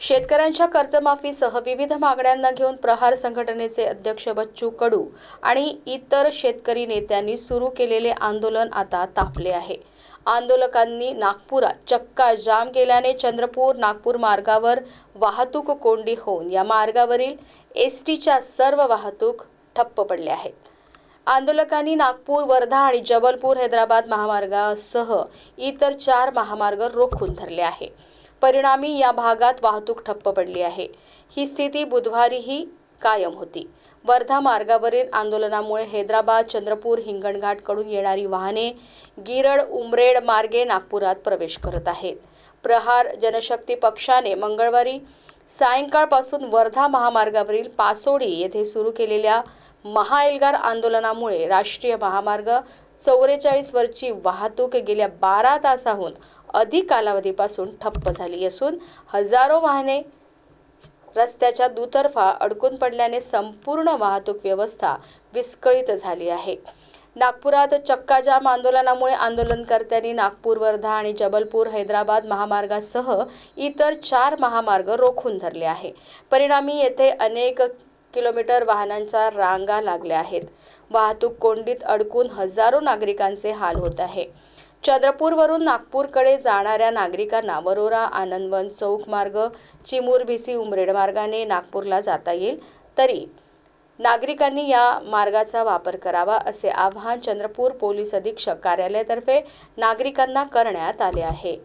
शेतकऱ्यांच्या कर्जमाफीसह विविध मागण्यांना घेऊन प्रहार संघटनेचे अध्यक्ष बच्चू कडू आणि इतर शेतकरी नेत्यांनी सुरू केलेले आंदोलन आता तापले आहे. आंदोलकांनी नागपुरात चक्का जाम केल्याने चंद्रपूर नागपूर मार्गावर वाहतूक कोंडी होऊन या मार्गावरील एस टीच्या सर्व वाहतूक ठप्प पडल्या आहेत. आंदोलकांनी नागपूर वर्धा आणि जबलपूर हैदराबाद महामार्गासह इतर चार महामार्ग रोखून धरले आहे. परिणामी या भागात वाहतूक ठप्प पडली आहे. ही स्थिती बुधवारीही कायम होती. वर्धा मार्गावरील आंदोलनामुळे हैदराबाद चंद्रपूर हिंगणघाटकडून येणारी वाहने गिरड उमरेड मार्गे नागपुरात प्रवेश करत आहेत. प्रहार जनशक्ती पक्षाने मंगळवारी सायंकाळपासून वर्धा महामार्गावरील पासोडी येथे सुरू केलेल्या महाएल्गार आंदोलनामुळे राष्ट्रीय महामार्ग चौवेचाळीस वरची वाहतूक गेल्या बारा तासाहून अधिक कालावधीपासून ठप्प झाली असून हजारो वाहने रस्त्याच्या दुतर्फा अडकून पडल्याने संपूर्ण वाहतूक व्यवस्था विस्कळीत झाली आहे. नागपुरात चक्काजाम आंदोलनामुळे आंदोलनकर्त्यांनी नागपूर वर्धा आणि जबलपूर हैदराबाद महामार्गासह इतर चार महामार्ग रोखून धरले आहे. परिणामी येथे अनेक किलोमीटर वाहनांच्या रांगा लागल्या आहेत. वाहतूक कोंडीत अडकून हजारो नागरिकांचे हाल होत आहे. चंद्रपूरवरून नागपूरकडे जाणाऱ्या नागरिकांना वरोरा आनंदवन चौक मार्ग चिमूर भिसी उमरेड मार्गाने नागपूरला जाता येईल. तरी नागरिकांनी या मार्गाचा वापर करावा असे आवाहन चंद्रपूर पोलीस अधीक्षक कार्यालयातर्फे नागरिकांना करण्यात आले आहे.